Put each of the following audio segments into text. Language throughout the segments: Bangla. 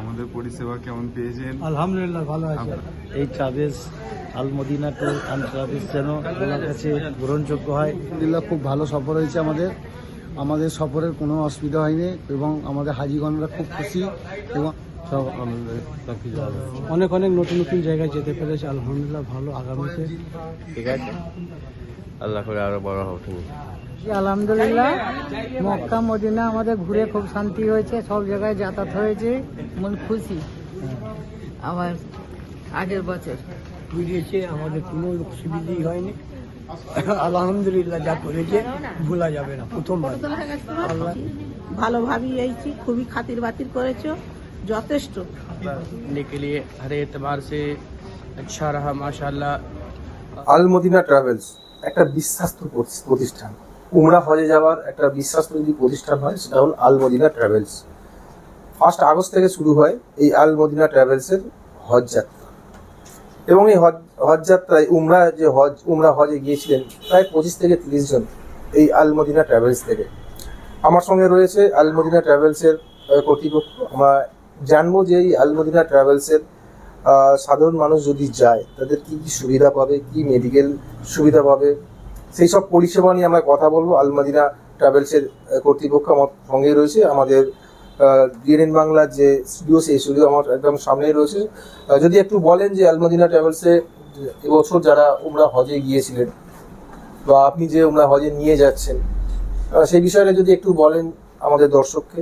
আমাদের পরিষেবা কেমন পেয়েছেন? আলহামদুলিল্লাহ ভালো আছে। এই travels Al Madina tour and travels যেন ওনার কাছে গ্রহণযোগ্য হয়। আলহামদুলিল্লাহ খুব ভালো সফর হয়েছে আমাদের। আমাদের সফরের কোনো অসুবিধা হয়নি এবং আমাদের হাজিগণরা খুব খুশি এবং সব অনেক অনেক নতুন নতুন জায়গায় যেতে পেরেছে। আলহামদুলিল্লাহ ভালো আগামীতে। ঠিক আছে। আল্লাহ করে আরও বড় হোক। আলহামদুলিল্লাহ মক্কা মদিনা আমাদের ঘুরে খুব শান্তি হয়েছে সব জায়গায় যাতায়াত হয়েছে মন খুশি আবার আগের বছর বুঝিয়েছে আমাদের কোনো অসুবিধাই হয়নি আলহামদুলিল্লাহ যা করেছে ভোলা যাবে না প্রথমবার আল্লাহ ভালোভাবেই এইছি খুবই খাতির বাতির করেছো যথেষ্ট करने के लिए हर एतबार से अच्छा रहा माशाल्लाह আল মদিনা ট্রাভেলস একটা বিশ্বাস্ত প্রতি- প্রতিষ্ঠান উমরা হজে যাওয়ার একটা বিশ্বাস্ত যদি প্রতিষ্ঠান হয়, সেটা হল Al Madina travels. First August থেকে শুরু হয় এই আল মদিনা ট্রাভেলসের হজ যাত্রা। এবং এই হজ হজ যাত্রায় উমরা যে হজ, উমরা হজে গিয়েছিলেন প্রায় পঁচিশ থেকে তিরিশ জন এই আল মদিনা ট্রাভেলস থেকে। আমার সঙ্গে রয়েছে আল মদিনা ট্রাভেলসের কর্তৃপক্ষ। আমরা জানব যে এই আল মদিনা ট্রাভেলসের সাধারণ মানুষ যদি যায়, তাদের কি কি সুবিধা পাবে, কি মেডিকেল সুবিধা পাবে সেই সব পরিষেবা নিয়ে আমরা কথা বলব। আলমাদিনা ট্রাভেলসের কর্তৃপক্ষ আমার সঙ্গেই রয়েছে। আমাদের ডিএনএন বাংলার যে স্টুডিও সেই স্টুডিও আমার একদম সামনেই রয়েছে। যদি একটু বলেন যে আলমাদিনা ট্রাভেলসে এবছর যারা উমরা হজে গিয়েছিলেন বা আপনি যে উমরা হজে নিয়ে যাচ্ছেন সেই বিষয়টা যদি একটু বলেন আমাদের দর্শককে।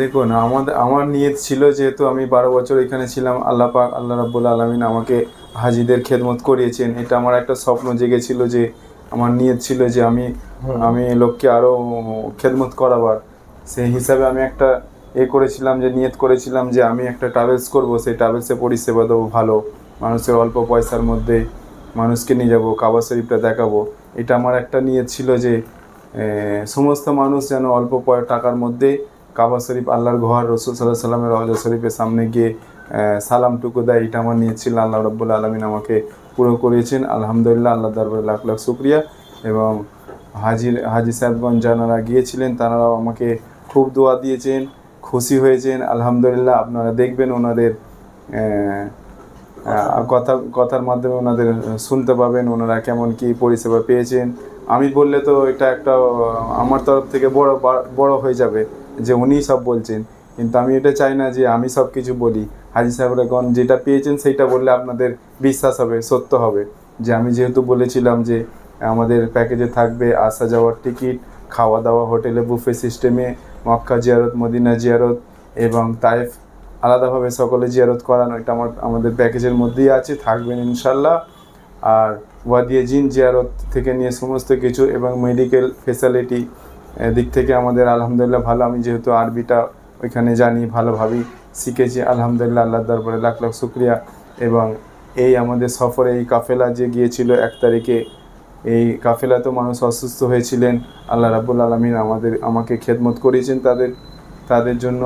দেখুন আমাদের আমার নিয়ত ছিল যেহেতু আমি বারো বছর এখানে ছিলাম, আল্লাহ পাক, আল্লাহ রাব্বুল আলমিন আমাকে হাজিদের খেদমত করিয়েছেন। এটা আমার একটা স্বপ্ন জেগেছিল যে আমার নিয়ত ছিল যে আমি আমি লোককে আরও খেদমত করাবার। সেই হিসাবে আমি একটা এ করেছিলাম যে নিয়ত করেছিলাম যে আমি একটা ট্রাভেলস করব সেই ট্রাভেলসে পরিষেবা দেবো ভালো। মানুষের অল্প পয়সার মধ্যে মানুষকে নিয়ে যাব কাবা শরীফটা দেখাবো। এটা আমার একটা নিয়ত ছিল যে সমস্ত মানুষ যেন অল্প পয়- টাকার মধ্যে কাবা শরীফ আল্লাহর ঘর রসুল সাল্লাহ সাল্লামের রওজা শরীফের সামনে গিয়ে সালামটুকু দেয়। এটা আমার নিয়েছিল আল্লাহ রব্বুল আলমিন আমাকে পুরো করিয়েছেন আলহামদুলিল্লাহ আল্লাহ দরবারে লাখ লাখ শুক্রিয়া। এবং হাজির, হাজি সাহেবগঞ্জ যারা গিয়েছিলেন তারাও আমাকে খুব দোয়া দিয়েছেন, খুশি হয়েছেন। আলহামদুলিল্লাহ, আপনারা দেখবেন ওনাদের কথা, কথার মাধ্যমে ওনাদের শুনতে পাবেন, ওনারা কেমন কি পরিষেবা পেয়েছেন। আমি বললে তো এটা একটা, আমার তরফ থেকে বড় বড় হয়ে যাবে যে উনিই সব বলছেন। কিন্তু আমি এটা চাই না যে আমি সব কিছু বলি। হাজি সাহেবরাগণ যেটা পেয়েছেন সেইটা বললে আপনাদের বিশ্বাস হবে, সত্য হবে। যে আমি যেহেতু বলেছিলাম যে আমাদের প্যাকেজে থাকবে আসা যাওয়ার টিকিট, খাওয়া দাওয়া, হোটেলে, বুফে সিস্টেমে, মক্কা জিয়ারত, মদিনা জিয়ারত এবং তাইফ আলাদাভাবে সকলে জিয়ারত করানো, এটা আমার, আমাদের প্যাকেজের মধ্যেই আছে, থাকবেন ইনশাল্লাহ আর ওয়াদিয়ে জিন জিয়ারত থেকে নিয়ে সমস্ত কিছু এবং মেডিকেল ফেসিলিটি দিক থেকে আমাদের আলহামদুলিল্লাহ ভালো। আমি যেহেতু আরবিটা ওইখানে জানি, ভালোভাবেই শিখেছি, আলহামদুলিল্লাহ আল্লাহ দরবারে লাখ লাখ শুক্রিয়া। এবং এই আমাদের সফরে এই কাফেলা যে গিয়েছিল এক তারিখে, এই কাফেলা তো মানুষ অসুস্থ হয়েছিলেন। আল্লাহ রাবুল আলমিন আমাদের, আমাকে খেদমত করিয়েছেন তাদের তাদের জন্য।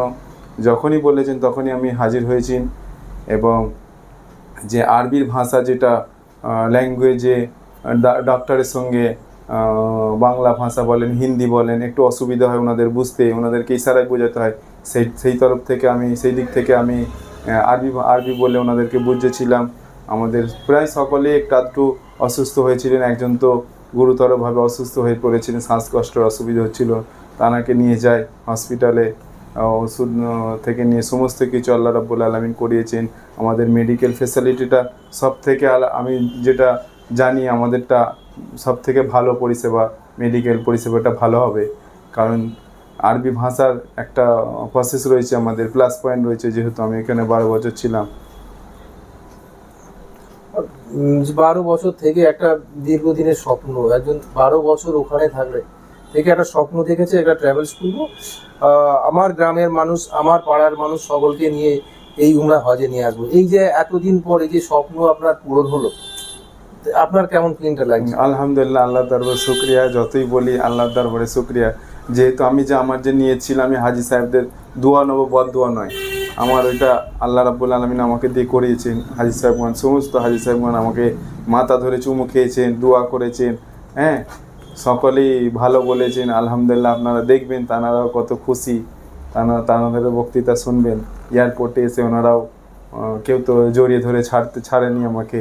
যখনই বলেছেন তখনই আমি হাজির হয়েছি। এবং যে আরবির ভাষা যেটা ল্যাঙ্গুয়েজে ডক্টরের সঙ্গে বাংলা ভাষা বলেন, হিন্দি বলেন, একটু অসুবিধা হয় ওনাদের বুঝতে, ওনাদেরকে ইশারায় বোঝাতে হয়। সেই সেই তরফ থেকে আমি, সেই দিক থেকে আমি আরবি আরবি বলে ওনাদেরকে বুঝেছিলাম। আমাদের প্রায় সকলে একটু অসুস্থ হয়েছিলেন। একজন তো গুরুতরভাবে অসুস্থ হয়ে পড়েছিলেন, শ্বাসকষ্টের অসুবিধা হচ্ছিল। তানাকে নিয়ে যায় হসপিটালে ওষুধ থেকে নিয়ে সমস্ত কিছু আল্লাহ রাব্বুল আলমিন করিয়েছেন। আমাদের মেডিকেল ফেসিলিটিটা সব থেকে আমি যেটা জানি আমাদেরটা সব থেকে ভালো পরিষেবা, মেডিকেল পরিষেবাটা ভালো হবে। কারণ আরবি ভাষার একটা প্রসেস রয়েছে আমাদের প্লাস পয়েন্ট রয়েছে যেহেতু আমি এখানে বারো বছর ছিলাম। বারো বছর থেকে একটা দীর্ঘদিনের স্বপ্ন একজন বারো বছর ওখানে থাকলে থেকে একটা স্বপ্ন দেখেছে একটা ট্রাভেলস করব আমার গ্রামের মানুষ আমার পাড়ার মানুষ সকলকে নিয়ে এই উমরা হজে নিয়ে আসব। এই যে এতদিন পর এই যে স্বপ্ন আপনার পূরণ হলো আপনার কেমন ফিলিংটা লাগছে? আলহামদুলিল্লাহ আল্লাহ দরবার শুক্রিয়া। যতই বলি আল্লাহ দরবারে শুক্রিয়া। যেহেতু আমি যে আমার যে নিয়েছিলাম আমি হাজি সাহেবদের দোয়া নেব, বদ দোয়া নয়। আমার ওইটা আল্লাহ রাব্বুল আলমিন আমাকে দিয়ে করিয়েছেন, হাজি সাহেবগণ সমস্ত হাজি সাহেবগণ আমাকে মাথা ধরে চুমু খেয়েছেন, দোয়া করেছেন হ্যাঁ? সকলেই ভালো বলেছেন, আলহামদুলিল্লাহ আপনারা দেখবেন, তানারাও কত খুশি। তারা তানাদের বক্তৃতা শুনবেন। এয়ারপোর্টে এসে ওনারাও কেউ তো জড়িয়ে ধরে ছাড়তে, ছাড়েনি আমাকে।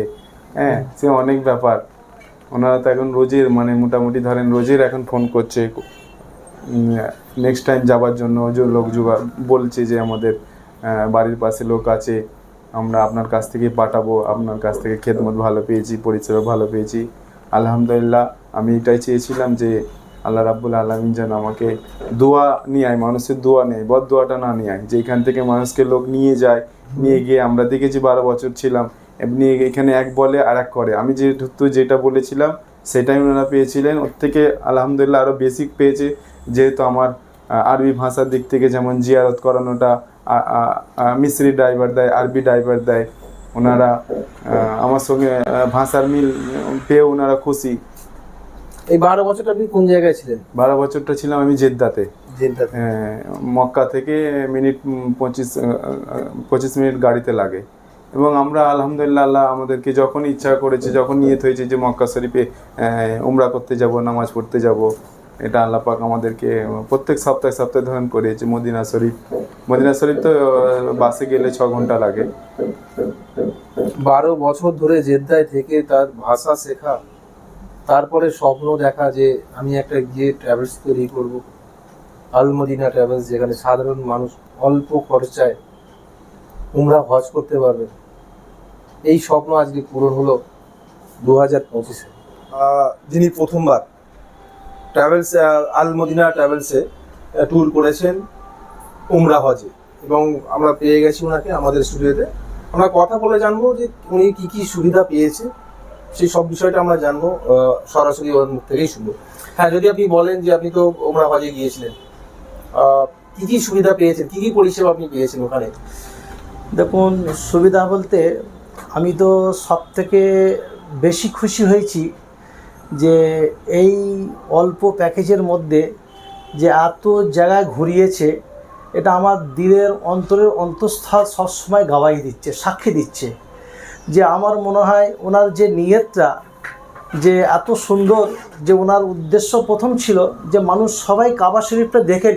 হ্যাঁ সে অনেক ব্যাপার। ওনারা তো এখন রোজের মানে মোটামুটি ধরেন রোজের এখন ফোন করছে। নেক্সট টাইম যাবার জন্য যে লোক জোগা বলছে যে আমাদের বাড়ির পাশে লোক আছে, আমরা আপনার কাছ থেকে পাঠাবো, আপনার কাছ থেকে খেদমত ভালো পেয়েছি, পরিষেবা ভালো পেয়েছি। আলহামদুলিল্লাহ, আমি এটাই চেয়েছিলাম যে আল্লাহ রাব্বুল আলমিন যেন আমাকে দোয়া নিয়ে আয়, মানুষের দোয়া নেয়, বদ দোয়াটা না নিয়ে আয়। যেখান থেকে মানুষকে লোক নিয়ে যায়, নিয়ে গিয়ে আমরা দেখেছি বারো বছর ছিলাম এমনি এখানে এক বলে আর এক করে। আমি যেহেতু যেটা বলেছিলাম সেটাই ওনারা পেয়েছিলেন। ওর থেকে আলহামদুলিল্লাহ আরও বেসিক পেয়েছে। যেহেতু আমার আরবি ভাষার দিক থেকে যেমন জিয়ারত করানোটা মিস্ত্রি ড্রাইভার দেয় আরবি ড্রাইভার দেয় ওনারা আমার সঙ্গে ভাষার মিল পেয়ে ওনারা খুশি। এই বারো বছরটা আপনি কোন জায়গায় ছিলেন? বারো বছরটা ছিলাম আমি জেদ্দাতে। মক্কা থেকে মিনিট পঁচিশ পঁচিশ মিনিট গাড়িতে লাগে। এবং আমরা, আলহামদুলিল্লাহ, আল্লাহ আমাদেরকে যখন ইচ্ছা করেছে, যখন নিয়ত হয়েছে যে মক্কা শরীফে উমরা করতে যাব, নামাজ পড়তে যাব, এটা আল্লাহ পাক আমাদেরকে প্রত্যেক সপ্তাহে সপ্তাহে ধরন করিয়েছে মদিনা শরীফ। মদিনা শরীফ তো বাসে গেলে ছ ঘণ্টা লাগে। বারো বছর ধরে জেদ্দায় থেকে তার ভাষা শেখা, তারপরে স্বপ্ন দেখা যে আমি একটা গিয়ে ট্রাভেলস তৈরি করব। আলমদিনা ট্রাভেলস যেখানে সাধারণ মানুষ অল্প খরচায় উমরা হজ করতে পারবে। এই স্বপ্ন আজকে পূরণ হলো দু হাজার পঁচিশে যিনি প্রথমবার ট্রাভেলস আলমদিনা ট্রাভেলসে ট্যুর করেছেন উমরা হজে। এবং আমরা পেয়ে গেছি ওনাকে আমাদের স্টুডিওতে আমরা কথা বলে জানব যে উনি কি কি সুবিধা পেয়েছে সেই সব বিষয়টা আমরা জানব সরাসরি ওর মুখ থেকেই শুনব। হ্যাঁ যদি আপনি বলেন যে আপনি তো ওমরা হজে গিয়েছিলেন আহ, কি কি সুবিধা পেয়েছেন কি কি পরিষেবা আপনি পেয়েছেন ওখানে? দেখুন সুবিধা বলতে আমি তো সব থেকে বেশি খুশি হয়েছি যে এই অল্প প্যাকেজের মধ্যে যে এত জায়গায় ঘুরিয়েছে, এটা আমার দিলের অন্তরের অন্তঃস্থল সবসময় গাওয়াই দিচ্ছে, সাক্ষী দিচ্ছে। যে আমার মনে হয় ওনার যে নিয়তটা, যে এত সুন্দর, যে ওনার উদ্দেশ্য প্রথম ছিল যে মানুষ সবাই কাবা শরীফটা দেখে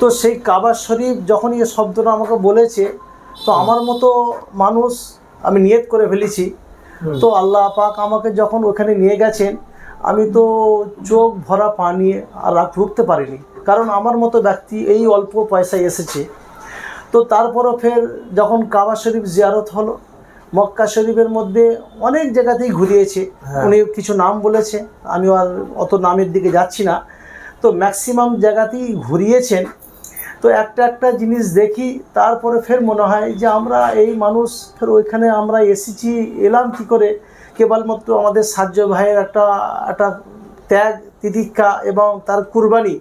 তো সেই কাবা শরীফ যখন এই শব্দটা আমাকে বলেছে তো আমার মতো মানুষ আমি নিয়ত করে ফেলেছি। তো আল্লাহ পাক আমাকে যখন ওখানে নিয়ে গেছেন আমি তো চোখ ভরা পানি আর রাখ রুখতে পারিনি। কারণ আমার মতো ব্যক্তি এই অল্প পয়সায় এসেছে। তো তারপরও ফের যখন কাবা শরীফ জিয়ারত হলো মক্কা শরীফের মধ্যে অনেক জায়গাতেই ঘুরিয়েছে। হ্যাঁ। উনি কিছু নাম বলেছে আমি আর অত নামের দিকে যাচ্ছি না। তো ম্যাক্সিমাম জায়গাতেই ঘুরিয়েছেন। তো একটা একটা জিনিস দেখি, তারপরে ফের মনে হয় যে আমরা এই মানুষ, ফের ওইখানে আমরা এসেছি, এলাম কি করে? কেবলমাত্র আমাদের সাহায্য ভাইয়ের একটা একটা ত্যাগ, তিতিক্ষা এবং তার কুরবানি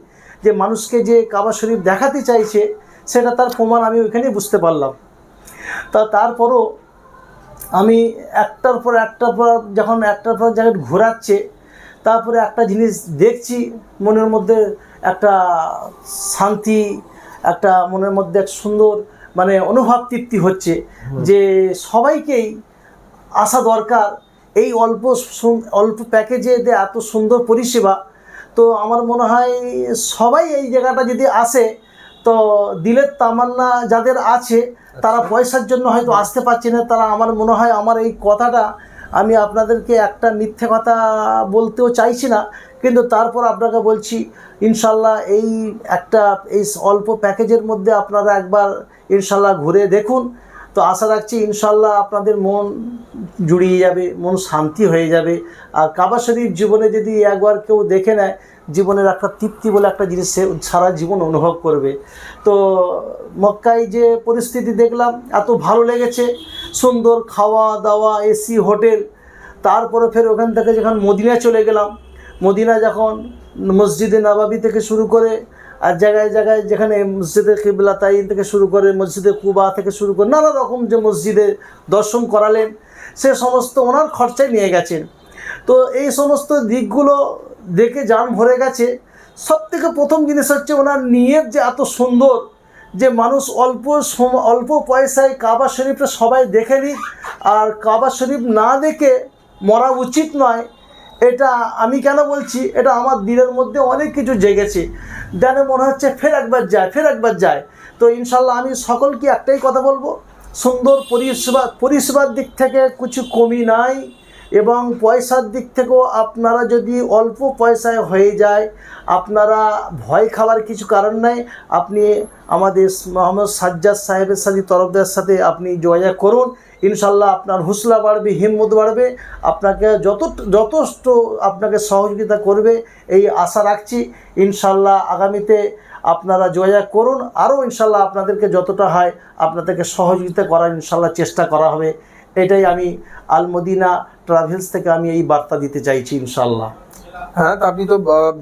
যে মানুষকে যে কাবা শরীফ দেখাতে চাইছে, সেটা তার প্রমাণ আমি ওইখানেই বুঝতে পারলাম। তা তারপরও আমি একটার পর একটার পর যখন একটার পর জায়গায় ঘোরাচ্ছে, তারপরে একটা জিনিস দেখছি, মনের মধ্যে একটা শান্তি একটা মনের মধ্যে এক সুন্দর মানে অনুভব তৃপ্তি হচ্ছে যে সবাইকেই আসা দরকার। এই অল্প অল্প প্যাকেজে যে এত সুন্দর পরিষেবা তো আমার মনে হয় সবাই এই জায়গাটা যদি আসে তো দিলের তামান্না যাদের আছে তারা পয়সার জন্য হয়তো আসতে পারছে না। তারা আমার মনে হয় আমার এই কথাটা আমি আপনাদেরকে একটা মিথ্যে কথা বলতেও চাইছি না। কিন্তু তারপর আপনাকে বলছি, ইনশাল্লাহ এই একটা, এই অল্প প্যাকেজের মধ্যে আপনারা একবার ইনশাল্লাহ ঘুরে দেখুন। তো আশা রাখছি ইনশাল্লাহ আপনাদের মন জুড়িয়ে যাবে, মন শান্তি হয়ে যাবে। আর কাবা শরীফ জীবনে যদি একবার কেউ দেখে নেয়, জীবনের একটা তৃপ্তি বলে একটা জিনিস সে সারা জীবন অনুভব করবে। তো মক্কায় যে পরিস্থিতি দেখলাম, এত ভালো লেগেছে, সুন্দর খাওয়া দাওয়া এসি, হোটেল। তারপরে ফের ওখান থেকে যখন মদিনা চলে গেলাম মদিনা যখন মসজিদে নবাবি থেকে শুরু করে আর জায়গায় জায়গায় যেখানে মসজিদে কিবলা তাইন থেকে শুরু করে মসজিদে কুবা থেকে শুরু করে নানা রকম যে মসজিদে দর্শন করালেন, সে সমস্ত ওনার খরচায় নিয়ে গেছেন। তো এই সমস্ত দিকগুলো দেখে যান ভরে গেছে। সব থেকে প্রথম জিনিস হচ্ছে ওনার নিয়ত যে এত সুন্দর যে মানুষ অল্প অল্প পয়সায় কাবা শরীফটা সবাই দেখে নিক। আর কাবা শরীফ না দেখে মরা উচিত নয়। এটা আমি কেন বলছি? এটা আমার দিনের মধ্যে অনেক কিছু জেগেছে। যেন মনে হচ্ছে ফের একবার যায়, ফের একবার যায়। তো ইনশাল্লাহ আমি সকলকে একটাই কথা বলব, সুন্দর পরিষেবা পরিষেবার দিক থেকে কিছু কমি নাই এবং পয়সার দিক থেকেও আপনারা যদি অল্প পয়সায় হয়ে যায়, আপনারা ভয় খাওয়ার কিছু কারণ নাই। আপনি আমাদের মোহাম্মদ সাজ্জাদ সাহেবের সাথে তরফদার সাথে আপনি যোগাযোগ করুন। ইনশাল্লাহ আপনার হুসলা বাড়বে, হিম্মত বাড়বে, আপনাকে যত যথেষ্ট আপনাকে সহযোগিতা করবে, এই আশা রাখছি। ইনশাল্লাহ আগামীতে আপনারা যোগাযোগ করুন। আরও ইনশাল্লাহ আপনাদেরকে যতটা হয় আপনাদেরকে সহযোগিতা করার ইনশাল্লাহ চেষ্টা করা হবে। এটাই আমি আলমদিনা ট্রাভেলস থেকে আমি এই বার্তা দিতে চাইছি ইনশাল্লাহ। হ্যাঁ তা আপনি তো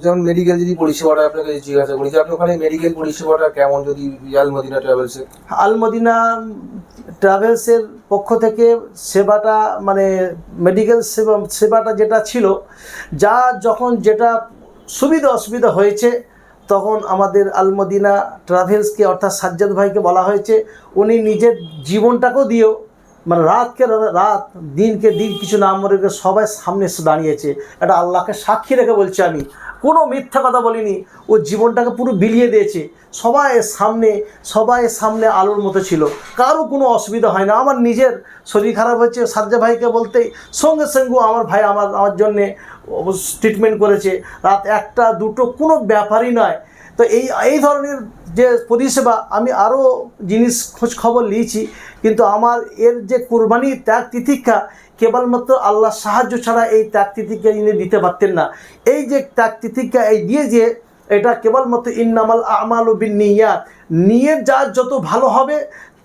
যেমন মেডিকেল যদি পরিষেবাটা আপনাকে জিজ্ঞাসা করি যে আপনি ওখানে মেডিকেল পরিষেবাটা কেমন যদি আলমদিনা ট্রাভেলসে আলমদিনা ট্রাভেলসের পক্ষ থেকে সেবাটা মানে মেডিকেল সেবা, সেবাটা যেটা ছিল, যা যখন যেটা সুবিধা অসুবিধা হয়েছে, তখন আমাদের আলমদিনা ট্রাভেলসকে অর্থাৎ সাজ্জাদ ভাইকে বলা হয়েছে, উনি নিজের জীবনটাকেও দিয়েও মানে রাতকে রাত, দিনকে দিন কিছু না গিয়ে সবাই সামনে এসে দাঁড়িয়েছে। এটা আল্লাহকে সাক্ষী রেখে বলছি আমি। কোনো মিথ্যা কথা বলিনি। ও জীবনটাকে পুরো বিলিয়ে দিয়েছে। সবাই সামনে সবাই সামনে আলোর মতো ছিল। কারও কোনো অসুবিধা হয় না আমার নিজের শরীর খারাপ হচ্ছে সাজ্জা ভাইকে বলতেই সঙ্গে সঙ্গে আমার ভাই আমার আমার জন্যে ট্রিটমেন্ট করেছে। রাত একটা, দুটো কোনো ব্যাপারই নয়। তো এই এই ধরনের যে পরিষেবা আমি আরও জিনিস খোঁজ খবর নিয়েছি, কিন্তু আমার এর যে কোরবানি ত্যাগ তিতিক্ষা কেবলমাত্র আল্লাহ সাহায্য ছাড়া এই ত্যাগ তিতিক্ষা ইনি দিতে পারতেন না। এই যে ত্যাগ তিতিক্ষা এই দিয়ে যে এটা কেবলমাত্র ইন্নামাল আমাল বিন নিয়াত, নিয়ে যা যত ভালো হবে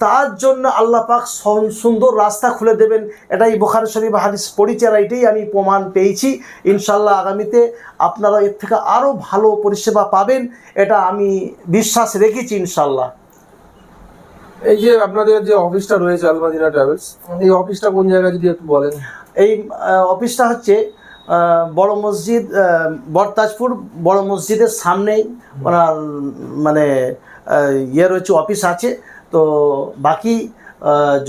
তার জন্য আল্লাহ পাক সুন্দর রাস্তা খুলে দেবেন। এটাই বোখারি শরীফ হাদিস আর এটাই আমি প্রমাণ পেয়েছি। ইনশাল্লাহ আগামীতে আপনারা এর থেকে আরও ভালো পরিষেবা পাবেন এটা আমি বিশ্বাস রেখেছি ইনশাল্লাহ এই যে আপনাদের যে অফিসটা রয়েছে আলমদিনা ট্রাভেলস এই অফিসটা কোন জায়গায় যদি একটু বলেন? এই অফিসটা হচ্ছে বড় মসজিদ বরতাজপুর বড় মসজিদের সামনেই। ওনার মানে ইয়ে রয়েছে অফিস আছে। তো বাকি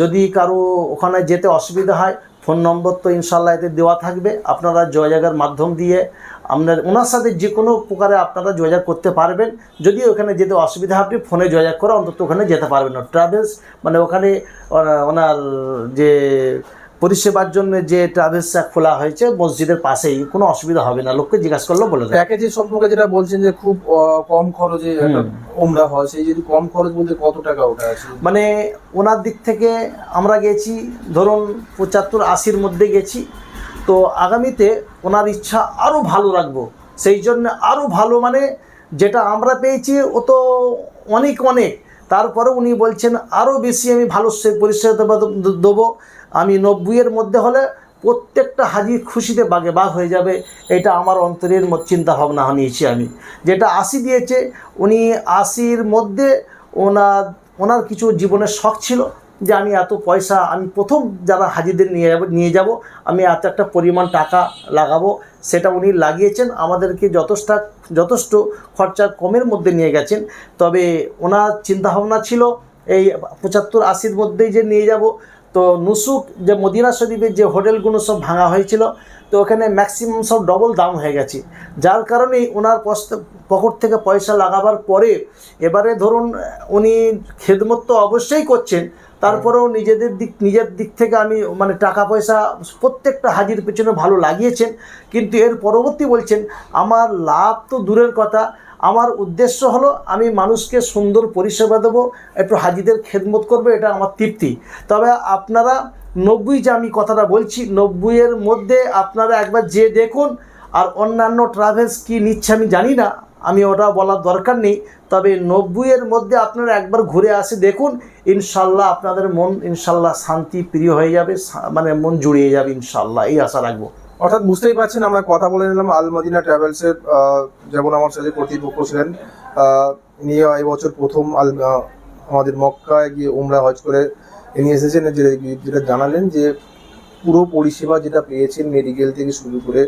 যদি কারও ওখানে যেতে অসুবিধা হয়, ফোন নম্বর তো ইনশাল্লাহ এতে দেওয়া থাকবে। আপনারা যোগাযোগের মাধ্যম দিয়ে আপনার, ওনার সাথে যে কোনো প্রকারে আপনারা যোগাযোগ করতে পারবেন। যদি ওখানে যেতে অসুবিধা আপনি ফোনে যোগাযোগ করে অন্তত ওখানে যেতে পারবেন। না ট্রাভেলস মানে ওখানে ওনার যে পরিষেবার জন্য যে ট্রাভেলসটা খোলা হয়েছে মসজিদের পাশেই কোনো অসুবিধা হবে না। লোককে জিজ্ঞাসা করলেও বলে দেবে। প্যাকেজের সম্পর্কে যেটা বলছেন যে খুব কম খরচে ওমরা হয় সেই যদি কম খরচ বলতে কত টাকা ওটা আছে? মানে ওনার দিক থেকে আমরা গেছি ধরুন পঁচাত্তর আশির মধ্যে গেছি। তো আগামীতে ওনার ইচ্ছা আরও ভালো রাখব। সেই জন্য আরও ভালো মানে যেটা আমরা পেয়েছি ও তো অনেক অনেক। তারপরে উনি বলছেন আরও বেশি আমি ভালো পরিষেবা দেবো। আমি নব্বইয়ের মধ্যে হলে প্রত্যেকটা হাজির খুশিতে বাগে বাঘ হয়ে যাবে, এটা আমার অন্তরের চিন্তা ভাবনা নিয়েছি আমি। যেটা আশি দিয়েছে, উনি আশির মধ্যে ওনার ওনার কিছু জীবনের শখ ছিল যে আমি এত পয়সা, আমি প্রথম যারা হাজিদের নিয়ে যাব নিয়ে যাব, আমি এত একটা পরিমাণ টাকা লাগাবো, সেটা উনি লাগিয়েছেন, আমাদেরকে যথেষ্ট যথেষ্ট খরচা কমের মধ্যে নিয়ে গেছেন। তবে ওনার চিন্তাভাবনা ছিল, এই পঁচাত্তর আশির মধ্যেই যে নিয়ে যাব তো নুসুক যে মদিনা শরীফের যে হোটেলগুলো সব ভাঙা হয়েছিল, তো ওখানে ম্যাক্সিমাম সব ডবল দাম হয়ে গেছে। যার কারণেই ওনার পকেট থেকে পয়সা লাগাবার পরে এবারে ধরুন উনি খেদমত তো অবশ্যই করছেন, তারপরেও নিজেদের দিক, নিজের দিক থেকে আমি মানে টাকা পয়সা প্রত্যেকটা হাজির পেছনে ভালো লাগিয়েছেন। কিন্তু এর পরবর্তী বলছেন, আমার লাভ তো দূরের কথা আমার উদ্দেশ্য হলো আমি মানুষকে সুন্দর পরিষেবা দেবো, একটু হাজিদের খেদমত করবে, এটা আমার তৃপ্তি। তবে আপনারা নব্বই যে আমি কথাটা বলছি নব্বইয়ের মধ্যে আপনারা একবার যে দেখুন, আর অন্যান্য ট্রাভেলস কি নিচ্ছে আমি জানি না, আমি ওটা বলার দরকার নেই, তবে নব্বইয়ের মধ্যে আপনারা একবার ঘুরে আসে দেখুন, ইনশাল্লাহ আপনাদের মন, ইনশাল্লাহ শান্তি, প্রিয় হয়ে যাবে মানে মন জুড়িয়ে যাবে, ইনশাল্লাহ, এই আশা রাখব। অর্থাৎ বুঝতেই পারছেন আমরা কথা বলে নিলাম। আল মদিনা ট্রাভেলসের যেমন আমার সাথে কর্তৃপক্ষ ছিলেন আহ, ইনি এবছর প্রথম আল আমাদের মক্কায় গিয়ে উমরা হজ করে ইনি এসেছেন। যেটা জানালেন যে পুরো পরিষেবা যেটা পেয়েছেন মেডিকেল থেকে শুরু করে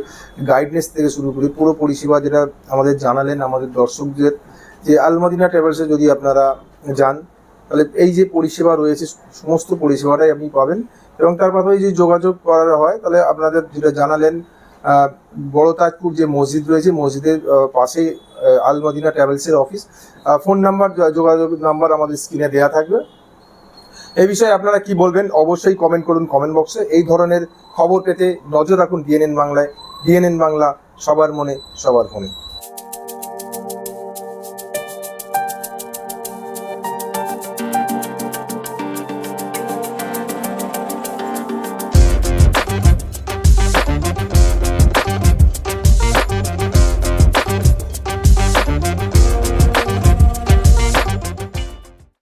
গাইডনেস থেকে শুরু করে পুরো পরিষেবা যেটা আমাদের জানালেন আমাদের দর্শকদের যে আলমদিনা ট্রাভেলসে যদি আপনারা যান তাহলে এই যে পরিষেবা রয়েছে সমস্ত পরিষেবাটাই আপনি পাবেন। এবং তার পাশাপাশি যদি যোগাযোগ করা হয় তাহলে আপনাদের যেটা জানালেন বড় তাজপুর যে মসজিদ রয়েছে মসজিদের আহ, পাশেই আহ, আল মদিনা ট্রাভেলসের অফিস। ফোন নাম্বার যোগাযোগ নাম্বার আমাদের স্ক্রিনে দেওয়া থাকবে। এই বিষয়ে আপনারা কি বলবেন অবশ্যই কমেন্ট করুন কমেন্ট বক্সে এই ধরনের খবর পেতে নজর রাখুন ডিএনএন বাংলায়। ডিএনএন বাংলা সবার মনে সবার ফোনে।